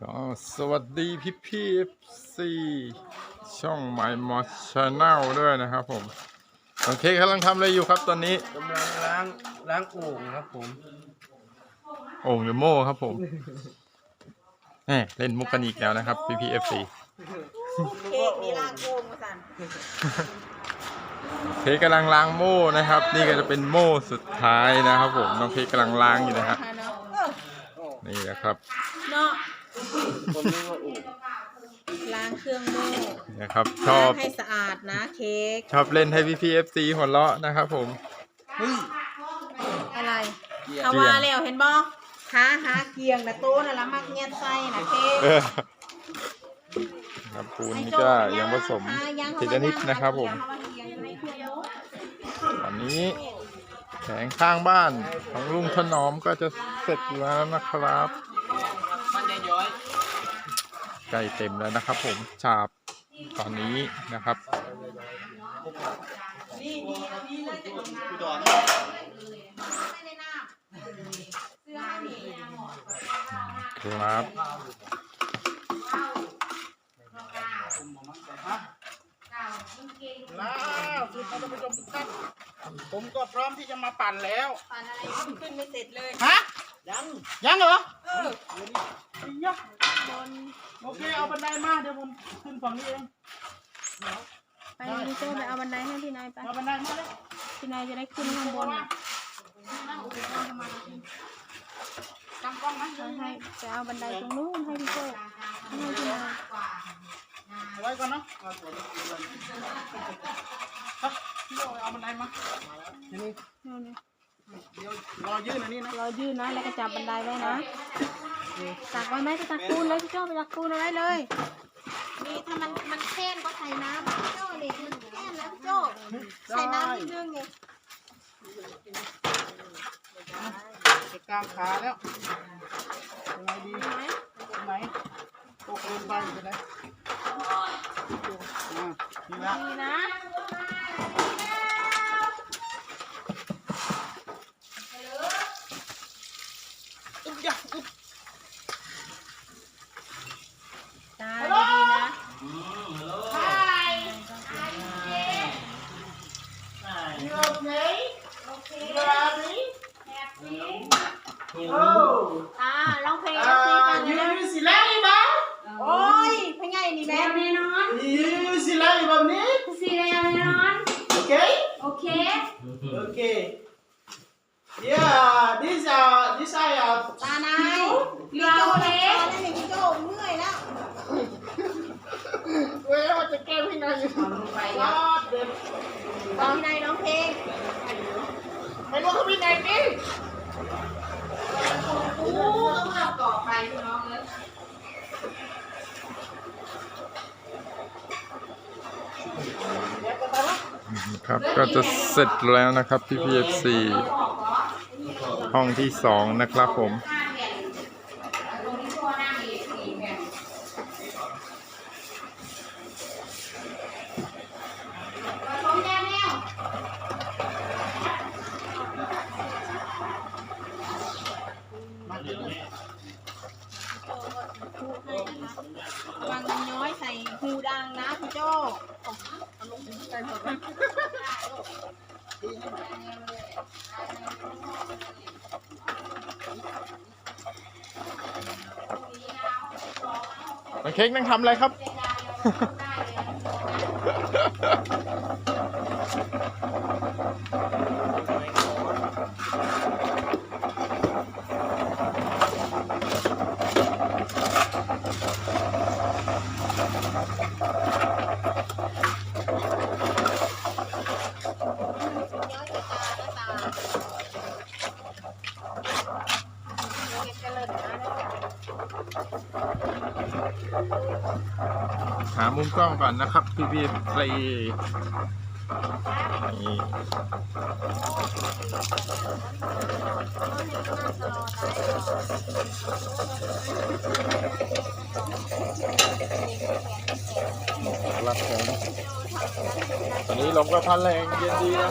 ก็สวัสดีพี่พี่เอฟซีช่อง My m o s Channel ด้วยนะครับผมโอเคกำลังทำอะไรอยู่ครับตอนนี้กำลังล้างล้างโอ่งครับผมโอ่งหรือโม่ครับผมแหมเล่นมุกกันอีกแล้วนะครับพี่พี่เอฟซีเค้กมีลางโกงมาสั่นเค้กกำลังล้างโม่นะครับ นี่ก็จะเป็นโม่สุดท้ายนะครับผมน้องเค้กกำลังล้างอยู่นะฮะเนาะนี่นะครับเนาะ ผมนึกว่าโอ่งล้างเครื่องโม่นะครับชอบล้างให้สะอาดนะเค้ก ชอบเล่นให้พี่พี่เอฟซีหัวเราะนะครับผม เฮ้ยอะไรเกียร์เอาว่าแล้วเห็นบ่หาหาเกียงนะโต้น่ะละมักเงียดไส้นะเค้กเออครับปูนนี่ก็ยังผสมทีละนิดนะครับผม ตอนนี้แผงข้างบ้านของลุงถนอมก็จะเสร็จแล้วนะครับมันจะย้อย ใกล้เต็มแล้วนะครับ ผมฉาบตอนนี้นะครับนี่นี่เอานี่เลยจะลงน้ำกูดอนไม่ได้น้ำเสื้อให้นี่ครับแล้วคือท่านผู้ชมทุกท่านผมก็พร้อมที่จะมาปั่นแล้วปานอะไรขึ้นไม่เสร็จเลย ฮะ ยัง ยังเหรอ เออ ยักโอเคเอาบันไดมาเดี๋ยวผมขึ้นฝั่งนี้เองไปพี่โจ้ไปเอาบันไดให้พี่นายไปเอาบันไดมาเลยพี่นายจะได้ขึ้นข้างบนน่ะกำกล้องนะให้ให้จะเอาบันไดตรงนู้นให้พี่โจ้ให้พี่นายเอาไว้ก่อนเนาะฮะพี่โยเอาบันไดมาทีนี้นู่นนี่เดี๋ยวรอยื่นอันนี้นะรอยืนนะแล้วก็จับบันไดไว้นะ ตักไว้ไหมไปตักปูนเลยพี่โจ้ไปตักปูนเอาไว้เลยนี่ถ้ามันมันแค้นก็ใส่น้ำพี่โจ้นี่มันแค้นแล้วพี่โจ้ใส่น้ำนิดนึงไงจะกลางขาแล้วยังไงดีเห็นไหมตรงไหนตกลงไปจะได้อ่านี่ละนี่นะ อุ๊บยะอุ๊บ ตาดีๆนะ อ่าร้องเพลงอ่าให้ฟังยืนะนสิแล้วบ้าโอ้ยเพลงไงนี่แม่แน่นอนยืนสิแล้วแบบนี้สีแดงแน่นอนโอเคโอเคโอเค yeah this uh this I uh ตานายพี่โจ้เลยนั่นนี่พี่โจ้เมื่อยแล้วเว้ยว่าจะแก้พี่นายอยู่ไปแล้วเดิน ตอนพี่นายร้องเพลงไม่รู้เขาพี่นายดิอู้ต้องมาต่อไปพี่น้องเลยเดี๋ยวกันไปวะครับก็จะเสร็จแล้วนะครับพี่พีเอฟซีห้องที่สองนะครับผม วางนน้อยใส่หูดังนะคุณโจ้น้องเค้กนั่งทำอะไรครับ หามุมกล้องก่อนนะครับ พี่พี่ปรีนี่ครับผมตอนนี้ลมก็พัดแรงเย็นดีนะ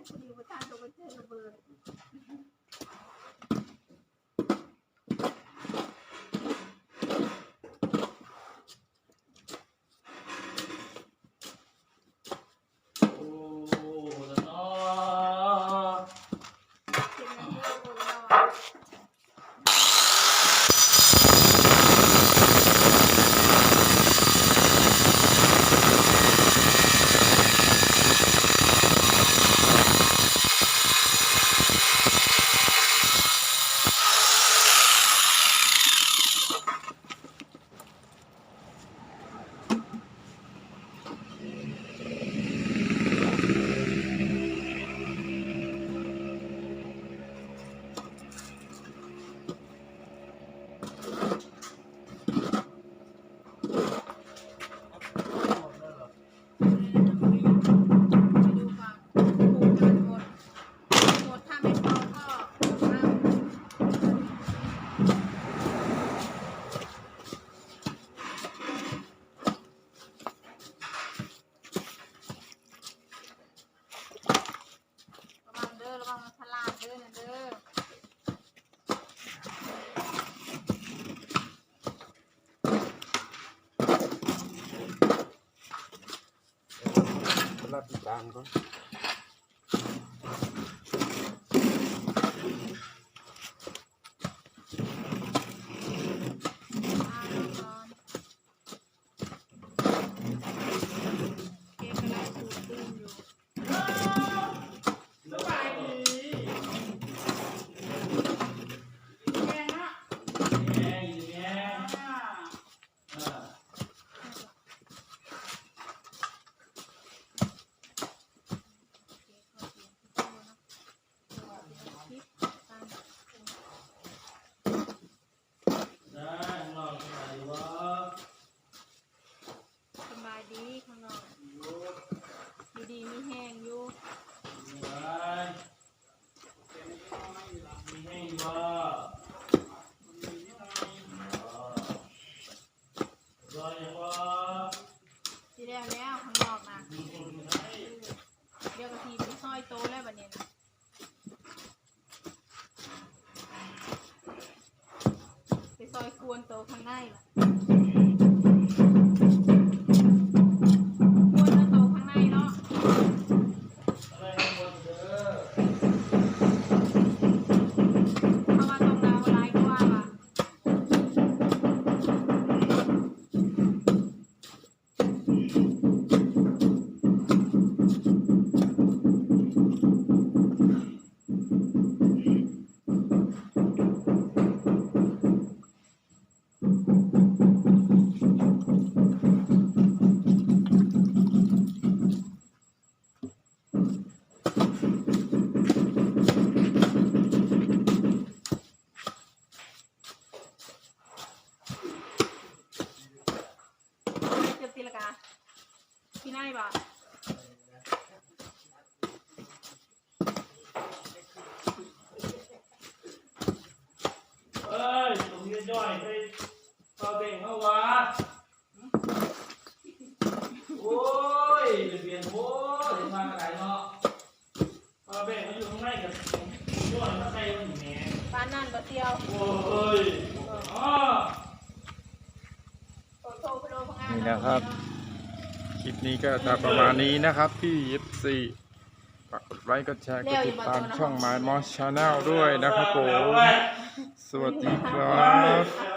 我打死我我再也 안 걸? แห้งอยู่ที่แล้วแล้วข้างนอกนะเดี๋ยวกะทีไปซอยโตแล้วบัดนี้นะไปซอยควรโตข้างในล่ะ ที่ไหนบ่เอ้ยตรงนี้ย่อยไปต่อเบ่งเข้าวะโอ้ยเปลี่ยนโอ้ยมาไกลเนาะต่อเบ่งเขาอยู่ข้างในกับย่อยมาใส่มันอยู่แหน่บ้านนั่นบ่เที่ยวโอ้ยอ๋อ โอ้โทรไปโลพังงา นนี่นะครับคลิปนี้ก็จะประมาณนี้นะครับพี่ FC ฝากกดไลค์กดแชร์กดติดตามช่อง My Moss Channel ด้วยนะครับผม สวัสดีครับ